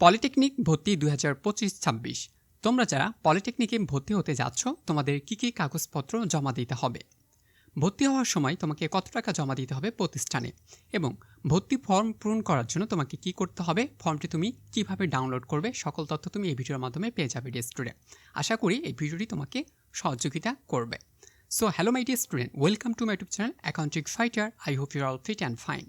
Polytechnic ভর্তি দুই হাজার পঁচিশ ছাব্বিশ। তোমরা যারা পলিটেকনিকে ভর্তি হতে যাচ্ছ, তোমাদের কী কী কাগজপত্র জমা দিতে হবে? ভর্তি হওয়ার সময় তোমাকে কত টাকা জমা দিতে হবে প্রতিষ্ঠানে? এবং ভর্তি ফর্ম পূরণ করার জন্য তোমাকে কি করতে হবে? ফর্মটি তুমি কীভাবে ডাউনলোড করবে? সকল তথ্য তুমি এই ভিডিওর মাধ্যমে পেয়ে যাবে ডিয়ার স্টুডেন্ট আশা করি এই ভিডিওটি তোমাকে সহযোগিতা করবে। So hello my dear student welcome to my YouTube channel accounting fighter I hope your all fit and fine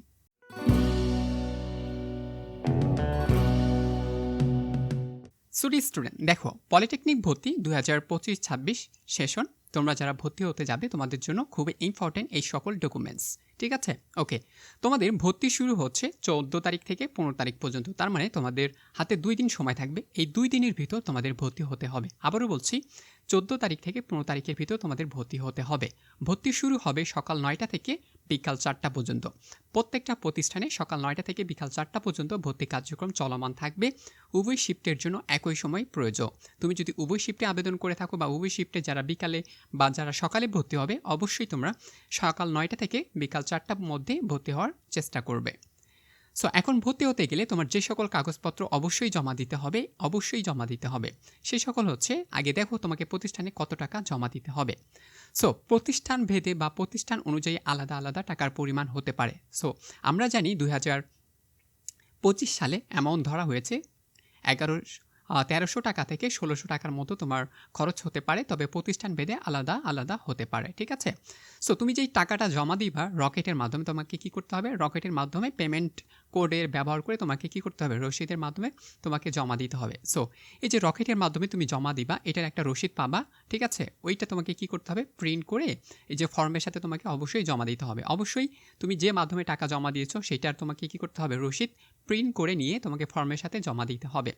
সুডি student দেখো পলিটেকনিক ভর্তি দু হাজার পঁচিশ ছাব্বিশ সেশন তোমরা যারা ভর্তি হতে যাবে, তোমাদের জন্য খুবই ইম্পর্টেন্ট এই সকল ডকুমেন্টস ঠিক আছে? ওকে তোমাদের ভর্তি শুরু হচ্ছে চৌদ্দ তারিখ থেকে পনেরো তারিখ পর্যন্ত, তার মানে তোমাদের হাতে দুই দিন সময় থাকবে, এই দুই দিনের ভিতর তোমাদের ভর্তি হতে হবে। আবারও বলছি, চোদ্দ তারিখ থেকে পনেরো তারিখের ভিতর তোমাদের ভর্তি হতে হবে। ভর্তি শুরু হবে সকাল নয়টা থেকে বিকাল চারটা পর্যন্ত। প্রত্যেকটা প্রতিষ্ঠানে সকাল নয়টা থেকে বিকাল চারটা পর্যন্ত ভর্তি কার্যক্রম চলমান থাকবে। উভয় শিফটের জন্য একই সময় প্রয়োজন। তুমি যদি উভয় শিফটে আবেদন করে থাকো বা উভয় শিফটে যারা বিকালে বা যারা সকালে ভর্তি হবে, অবশ্যই তোমরা সকাল নয়টা থেকে বিকাল চারটার মধ্যে ভর্তি হওয়ার চেষ্টা করবে। সো এখন ভর্তি হতে গেলে তোমার যে সকল কাগজপত্র অবশ্যই জমা দিতে হবে, অবশ্যই জমা দিতে হবে। সে সকল হচ্ছে, আগে দেখো তোমাকে প্রতিষ্ঠানে কত টাকা জমা দিতে হবে। সো প্রতিষ্ঠান ভেদে বা প্রতিষ্ঠান অনুযায়ী আলাদা আলাদা টাকার পরিমাণ হতে পারে। সো আমরা জানি দুই হাজার পঁচিশ সালে অ্যামাউন্ট ধরা হয়েছে এগারো তেরোশো টাকা থেকে ষোলোশো টাকার মতো তোমার খরচ হতে পারে, তবে প্রতিষ্ঠান ভেদে আলাদা আলাদা হতে পারে, ঠিক আছে? সো তুমি যেই টাকাটা জমা দিবা রকেটের মাধ্যমে, তোমাকে কি করতে হবে? রকেটের মাধ্যমে পেমেন্ট কোডের ব্যবহার করে তোমাকে কি করতে হবে? রসিদের মাধ্যমে তোমাকে জমা দিতে হবে। সো এই যে রকেটের মাধ্যমে তুমি জমা দিবা, এটার একটা রসিদ পাবা, ঠিক আছে? ওইটা তোমাকে কি করতে হবে? প্রিন্ট করে এই যে ফর্মের সাথে তোমাকে অবশ্যই জমা দিতে হবে। অবশ্যই তুমি যে মাধ্যমে টাকা জমা দিয়েছ, সেটার তোমাকে কি করতে হবে? রসিদ প্রিন্ট করে নিয়ে তোমাকে ফর্মের সাথে জমা দিতে হবে।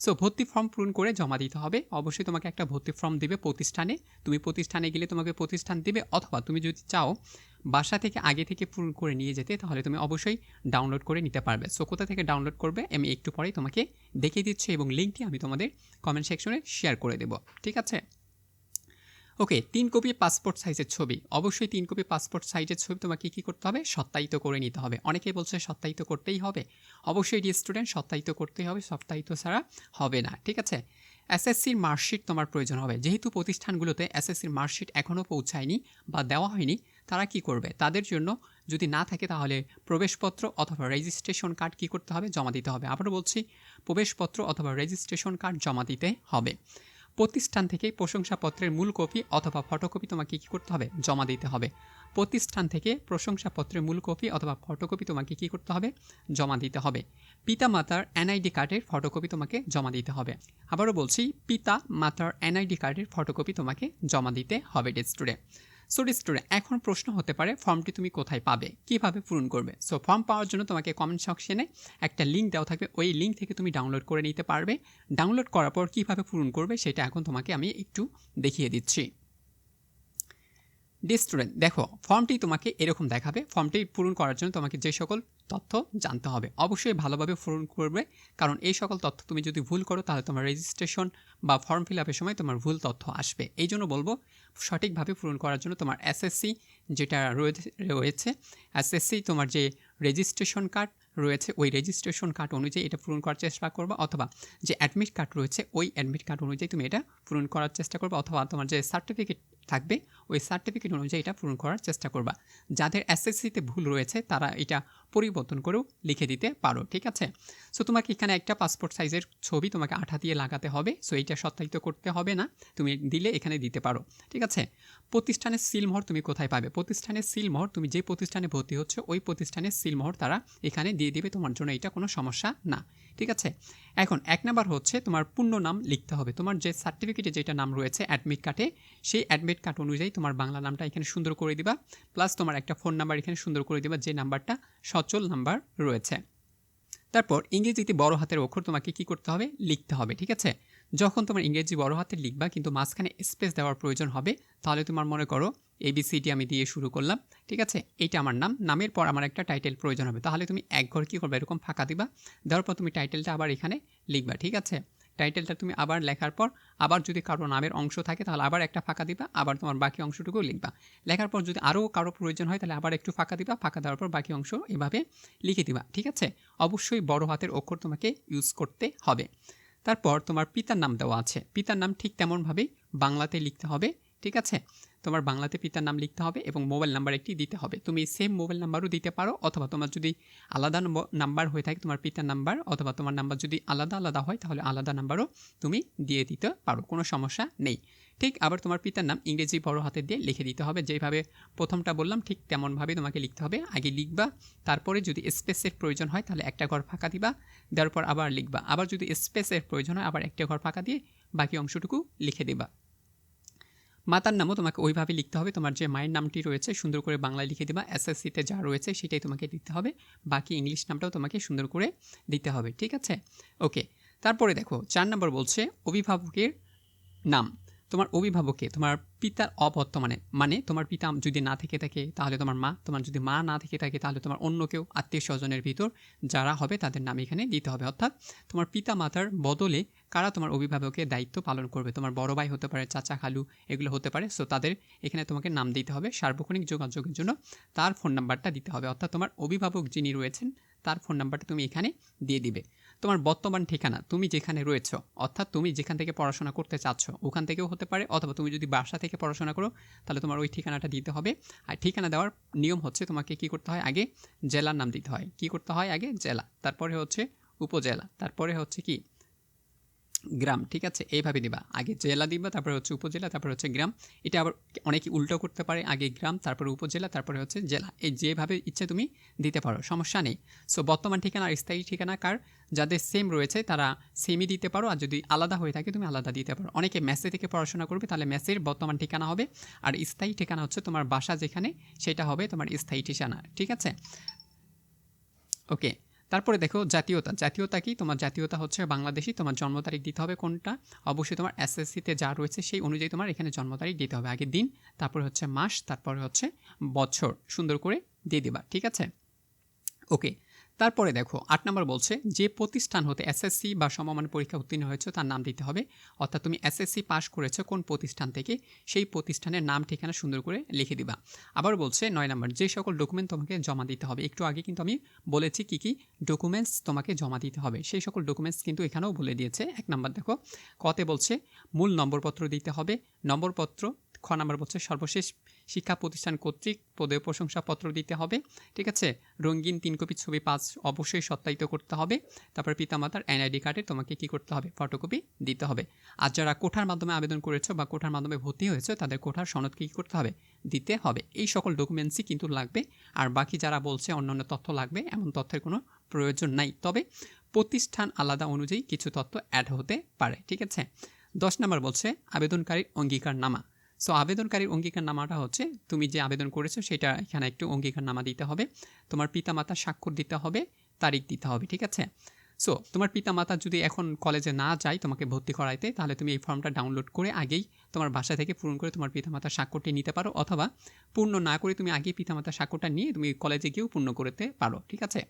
সো ভর্তি ফর্ম পূরণ করে জমা দিতে হবে। অবশ্যই তোমাকে একটা ভর্তি ফর্ম দেবে প্রতিষ্ঠানে। তুমি প্রতিষ্ঠানে গেলে তোমাকে প্রতিষ্ঠান দেবে অথবা তুমি যদি চাও বাসা থেকে আগে থেকে পূরণ করে নিয়ে যেতে, তাহলে তুমি অবশ্যই ডাউনলোড করে নিতে পারবে। সো কোথা থেকে ডাউনলোড করবে, আমি একটু পরেই তোমাকে দেখিয়ে দিচ্ছি এবং লিঙ্কটি আমি তোমাদের কমেন্ট সেকশনে শেয়ার করে দেবো। ঠিক আছে? ওকে, তিন কপি পাসপোর্ট সাইজের ছবি। অবশ্যই তিন কপি পাসপোর্ট সাইজের ছবি তোমাকে কী করতে হবে? সত্যায়িত করে নিতে হবে। অনেকেই বলছে সত্যায়িত করতেই হবে। অবশ্যই ডি স্টুডেন্ট সত্যায়িত করতেই হবে, সত্যায়িত ছাড়া হবে না, ঠিক আছে? এসএসসির মার্কশিট তোমার প্রয়োজন হবে। যেহেতু প্রতিষ্ঠানগুলোতে এসএসসির মার্কশিট এখনও পৌঁছায়নি বা দেওয়া হয়নি, তারা কি করবে? তাদের জন্য যদি না থাকে তাহলে প্রবেশপত্র অথবা রেজিস্ট্রেশন কার্ড কী করতে হবে? জমা দিতে হবে। আবারও বলছি, প্রবেশপত্র অথবা রেজিস্ট্রেশন কার্ড জমা দিতে হবে। প্রতিষ্ঠান থেকে প্রশংসাপত্রের মূল কপি অথবা ফটোকপি তোমাকে কী করতে হবে? জমা দিতে হবে। প্রতিষ্ঠান থেকে প্রশংসাপত্রের মূল কপি অথবা ফটোকপি তোমাকে কী করতে হবে? জমা দিতে হবে। পিতা মাতার এনআইডি কার্ডের ফটোকপি তোমাকে জমা দিতে হবে। আবারও বলছি পিতা মাতার এনআইডি কার্ডের ফটোকপি তোমাকে জমা দিতে হবে ডে স্টুডেন্ট সো স্টোরে এখন প্রশ্ন হতে পারে, ফর্মটি তুমি কোথায় পাবে? কীভাবে পূরণ করবে? সো ফর্ম পাওয়ার জন্য তোমাকে কমেন্ট সেকশনে একটা লিঙ্ক দেওয়া থাকবে। ওই লিঙ্ক থেকে তুমি ডাউনলোড করে নিতে পারবে। ডাউনলোড করার পর কীভাবে পূরণ করবে, সেটা এখন তোমাকে আমি একটু দেখিয়ে দিচ্ছি। ডি স্টুডেন্ট দেখো ফর্মটি তোমাকে এরকম দেখাবে। ফর্মটি পূরণ করার জন্য তোমাকে যে সকল তথ্য জানতে হবে, অবশ্যই ভালোভাবে পূরণ করবে। কারণ এই সকল তথ্য তুমি যদি ভুল করো, তাহলে তোমার রেজিস্ট্রেশন বা ফর্ম ফিল আপের সময় তোমার ভুল তথ্য আসবে। এই জন্য বলব, সঠিকভাবে পূরণ করার জন্য তোমার এসএসসি যেটা রয়েছে এসএসসি তোমার যে রেজিস্ট্রেশন কার্ড রয়েছে, ওই রেজিস্ট্রেশন কার্ড অনুযায়ী এটা পূরণ করার চেষ্টা করবে। অথবা যে অ্যাডমিট কার্ড রয়েছে, ওই অ্যাডমিট কার্ড অনুযায়ী তুমি এটা পূরণ করার চেষ্টা করবে। অথবা তোমার যে সার্টিফিকেট থাকবে, ওই সার্টিফিকেট অনুযায়ী এটা পূরণ করার চেষ্টা করবা। যাদের এসএসসিতে ভুল রয়েছে, তারা এটা পরিবর্তন করেও লিখে দিতে পারো, ঠিক আছে? সো তোমাকে এখানে একটা পাসপোর্ট সাইজের ছবি তোমাকে আঠা দিয়ে লাগাতে হবে। সো এইটা সত্যায়িত করতে হবে না। তুমি দিলে এখানে দিতে পারো, ঠিক আছে? প্রতিষ্ঠানের সিলমোহর তুমি কোথায় পাবে? প্রতিষ্ঠানের সিলমোহর, তুমি যে প্রতিষ্ঠানে ভর্তি হচ্ছে, ওই প্রতিষ্ঠানের সিলমোহর তারা এখানে দিয়ে দিবে। তোমার জন্য এটা কোনো সমস্যা না, ঠিক আছে? এখন, এক নাম্বার হচ্ছে তোমার পূর্ণ নাম লিখতে হবে। তোমার যে সার্টিফিকেটে যেটা নাম রয়েছে অ্যাডমিট কার্ডে সেই অ্যাডমিট কার্ড অনুযায়ী তোমার বাংলা নামটা এখানে সুন্দর করে দিবা। প্লাস তোমার একটা ফোন নাম্বার এখানে সুন্দর করে দিবা, যে নাম্বারটা সচল নাম্বার রয়েছে। তারপর ইংরেজিতে বড় হাতের অক্ষর তোমাকে কি করতে হবে? লিখতে হবে, ঠিক আছে? যখন তোমার ইংরেজি বড় হাতে লিখবা কিন্তু মাঝখানে স্পেস দেওয়ার প্রয়োজন হবে, তাহলে তোমার মনে করো এবিসিডি আমি দিয়ে শুরু করলাম, ঠিক আছে? এইটা আমার নাম, নামের পর আমার একটা টাইটেল প্রয়োজন হবে। তাহলে তুমি এক ঘর কী করবে? এরকম ফাঁকা দিবা, দেওয়ার পর তুমি টাইটেলটা আবার এখানে লিখবা, ঠিক আছে? টাইটেলটা তুমি আবার লেখার পর, আবার যদি কারও নামের অংশ থাকে, তাহলে আবার একটা ফাঁকা দিবা, আবার তোমার বাকি অংশটুকু লিখবা। লেখার পর যদি আরও কারও প্রয়োজন হয়, তাহলে আবার একটু ফাঁকা দিবা, ফাঁকা দেওয়ার পর বাকি অংশ এভাবে লিখে দিবা, ঠিক আছে? অবশ্যই বড় হাতের অক্ষর তোমাকে ইউজ করতে হবে। তারপর তোমার পিতার নাম দেওয়া আছে। পিতার নাম ঠিক তেমনভাবেই বাংলাতে লিখতে হবে। ঠিক আছে? তোমার বাংলাতে পিতার নাম লিখতে হবে এবং মোবাইল নাম্বার একটি দিতে হবে। তুমি সেম মোবাইল নাম্বারও দিতে পারো অথবা তোমার যদি আলাদা নাম্বার হয়ে থাকে তোমার পিতার নাম্বার অথবা তোমার নাম্বার যদি আলাদা আলাদা হয় তাহলে আলাদা নাম্বারও তুমি দিয়ে দিতে পারো, কোনো সমস্যা নেই। ঠিক আবার তোমার পিতার নাম ইংরেজি বড় হাতে দিয়ে লিখে দিতে হবে। যেভাবে প্রথমটা বললাম ঠিক তেমনভাবে তোমাকে লিখতে হবে। আগে লিখবা, তারপরে যদি স্পেসের প্রয়োজন হয় তাহলে একটা ঘর ফাঁকা দিবা, দেওয়ার পর আবার লিখবা। আবার যদি স্পেসের প্রয়োজন হয় আবার একটা ঘর ফাঁকা দিয়ে বাকি অংশটুকু লিখে দেবা। মাতার নামও তোমাকে ওইভাবে লিখতে হবে। তোমার যে মায়ের নামটি রয়েছে, সুন্দর করে বাংলায় লিখে দেবা। এসএসসিতে যা রয়েছে, সেটাই তোমাকে দিতে হবে। বাকি ইংলিশ নামটাও তোমাকে সুন্দর করে দিতে হবে, ঠিক আছে? ওকে তারপরে দেখো, চার নম্বর বলছে, অভিভাবকের নাম। তোমার অভিভাবককে তোমার পিতার অবর্তমানে মানে তোমার পিতা যদি না থেকে থাকে, তাহলে তোমার মা, তোমার যদি মা না থেকে থাকে, তাহলে তোমার অন্য কেউ আত্মীয় স্বজনের ভিতর যারা হবে, তাদের নাম এখানে দিতে হবে। অর্থাৎ তোমার পিতা মাতার বদলে কারা তোমার অভিভাবকের দায়িত্ব পালন করবে? তোমার বড় ভাই হতে পারে, চাচা, খালু, এগুলো হতে পারে। সো তাদের এখানে তোমাকে নাম দিতে হবে, সার্বক্ষণিক যোগাযোগের জন্য। তার ফোন নাম্বারটা দিতে হবে। অর্থাৎ তোমার অভিভাবক যিনি রয়েছেন, তার ফোন নাম্বারটা তুমি এখানে দিয়ে দিবে। তোমার বর্তমান ঠিকানা, তুমি যেখানে রয়েছ, অর্থাৎ তুমি যেখান থেকে পড়াশোনা করতে চাচ্ছ, ওখান থেকেও হতে পারে। অথবা তুমি যদি বাসা থেকে পড়াশোনা করো, তাহলে তোমার ওই ঠিকানাটা দিতে হবে। আর ঠিকানা দেওয়ার নিয়ম হচ্ছে তোমাকে কি করতে হয়? আগে জেলার নাম দিতে হয়। কি করতে হয়? আগে জেলা, তারপরে হচ্ছে উপজেলা, তারপরে হচ্ছে কি? গ্রাম, ঠিক আছে? এইভাবে দিবা। আগে জেলা দিবা, তারপরে হচ্ছে উপজেলা, তারপরে হচ্ছে গ্রাম। এটা আবার অনেকে উল্টো করতে পারে। আগে গ্রাম, তারপরে উপজেলা, তারপরে হচ্ছে জেলা। এই যেভাবে ইচ্ছে তুমি দিতে পারো, সমস্যা নেই। সো বর্তমান ঠিকানা আর স্থায়ী ঠিকানা কার? যাদের সেম রয়েছে, তারা সেমই দিতে পারো। আর যদি আলাদা হয়ে থাকে, তুমি আলাদা দিতে পারো। অনেকে মেসে থেকে পড়াশোনা করবে, তাহলে মেসের বর্তমান ঠিকানা হবে। আর স্থায়ী ঠিকানা হচ্ছে তোমার বাসা যেখানে, সেটা হবে তোমার স্থায়ী ঠিকানা, ঠিক আছে? ওকে তারপরে দেখো জাতীয়তা। জাতীয়তা কি? তোমার জাতীয়তা হচ্ছে বাংলাদেশি, তোমার জন্ম তারিখ দিতে হবে কোনটা? অবশ্যই তোমার এসএসসিতে যা রয়েছে সেই অনুযায়ী তোমার এখানে জন্ম তারিখ দিতে হবে। আগে দিন, তারপরে হচ্ছে মাস, তারপরে হচ্ছে বছর। সুন্দর করে দিয়ে দেবা, ঠিক আছে? ওকে তারপরে দেখো, আট নম্বর বলছে, যে প্রতিষ্ঠান হতে এসএসসি বা সমমান পরীক্ষা উত্তীর্ণ হয়েছে, তার নাম দিতে হবে। অর্থাৎ তুমি এসএসসি পাস করেছ কোন প্রতিষ্ঠান থেকে, সেই প্রতিষ্ঠানের নাম, ঠিকানা সুন্দর করে লিখে দিবা। আবার বলছে, নয় নম্বর, যে সকল ডকুমেন্ট তোমাকে জমা দিতে হবে, একটু আগে কিন্তু আমি বলেছি কি কি ডকুমেন্টস তোমাকে জমা দিতে হবে, সেই সকল ডকুমেন্টস কিন্তু এখানেও বলে দিয়েছে। এক নম্বর দেখো, কতে বলছে, মূল নম্বরপত্র দিতে হবে, নম্বরপত্র, খ নম্বর বলছে সর্বশেষ শিক্ষা প্রতিষ্ঠান কর্তৃক পদে প্রশংসাপত্র দিতে হবে, ঠিক আছে? রঙিন তিন কপি ছবি পাঁচ অবশ্যই সত্যায়িত করতে হবে। তারপর পিতামাতার এনআইডি কার্ডে তোমাকে কি করতে হবে? ফটোকপি দিতে হবে। আর যারা কোঠার মাধ্যমে আবেদন করেছ বা কোঠার মাধ্যমে ভর্তি হয়েছে, তাদের কোঠার সনদ কী করতে হবে? দিতে হবে। এই সকল ডকুমেন্টসই কিন্তু লাগবে। আর বাকি যারা বলছে অন্যান্য তথ্য লাগবে, এমন তথ্যের কোনো প্রয়োজন নাই। তবে প্রতিষ্ঠান আলাদা অনুযায়ী কিছু তথ্য অ্যাড হতে পারে, ঠিক আছে? দশ নম্বর বলছে, আবেদনকারীর অঙ্গীকার নামা সো আবেদনকারীর অঙ্গীকার নামাটা হচ্ছে, তুমি যে আবেদন করেছ সেটা এখানে একটু অঙ্গীকার নামা দিতে হবে, তোমার পিতামাতা স্বাক্ষর দিতে হবে, তারিখ দিতে হবে, ঠিক আছে? সো তোমার পিতামাতা যদি এখন কলেজে না যায় তোমাকে ভর্তি করাইতে, তাহলে তুমি এই ফর্মটা ডাউনলোড করে আগেই তোমার বাসা থেকে পূরণ করে তোমার পিতামাতার স্বাক্ষরটি নিতে পারো, অথবা পূর্ণ না করে তুমি আগেই পিতামাতার স্বাক্ষরটা নিয়ে তুমি কলেজে গিয়েও পূর্ণ করতে পারো, ঠিক আছে?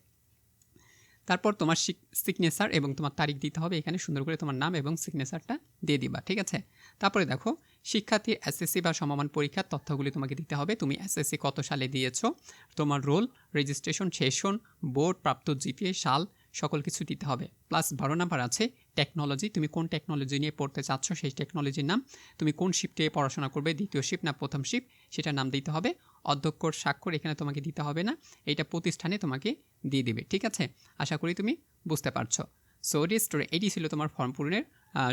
তারপর তোমার সিগনেচার এবং তোমার তারিখ দিতে হবে, এখানে সুন্দর করে তোমার নাম এবং সিগনেচারটা দিয়ে দিবা, ঠিক আছে? তারপরে দেখো, শিক্ষার্থীর এসএসসি বা সমমান পরীক্ষার তথ্যগুলি তোমাকে দিতে হবে। তুমি এসএসসি কত সালে দিয়েছ? তোমার রোল রেজিস্ট্রেশন সেশন বোর্ড প্রাপ্ত জিপিএ সাল, সকল কিছু দিতে হবে। প্লাস বারো নাম্বার আছে টেকনোলজি তুমি কোন টেকনোলজি নিয়ে পড়তে চাচ্ছ সেই টেকনোলজির নাম। তুমি কোন শিফটে পড়াশোনা করবে, দ্বিতীয় শিফট না প্রথম শিফট সেটার নাম দিতে হবে। অধ্যক্ষর স্বাক্ষর এখানে তোমাকে দিতে হবে না এটা প্রতিষ্ঠানে তোমাকে দিয়ে দিবে, ঠিক আছে? আশা করি তুমি বুঝতে পারছ। সো স্টোরে এটি ছিল তোমার ফর্ম পূরণের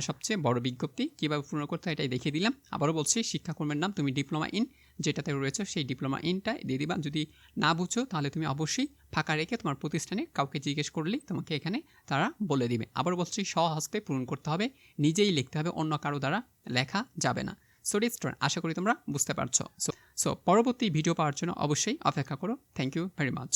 সবচেয়ে বড় বিজ্ঞপ্তি কীভাবে পূর্ণ করতে হয় এটাই দেখিয়ে দিলাম। আবারও বলছি, শিক্ষাকর্মের নাম তুমি ডিপ্লোমা ইন যেটাতে রয়েছে সেই ডিপ্লোমা ইনটা দিয়ে দিবা। যদি না বুঝো, তাহলে তুমি অবশ্যই ফাঁকা রেখে তোমার প্রতিষ্ঠানে কাউকে জিজ্ঞেস করলেই তোমাকে এখানে তারা বলে দিবে। আবার বলছি, স্বহস্তে পূরণ করতে হবে, নিজেই লিখতে হবে, অন্য কারও দ্বারা লেখা যাবে না। সো স্টুডেন্ট আশা করি তোমরা বুঝতে পারছ। সো সো পরবর্তী ভিডিও পাওয়ার জন্য অবশ্যই অপেক্ষা করো। Thank you very much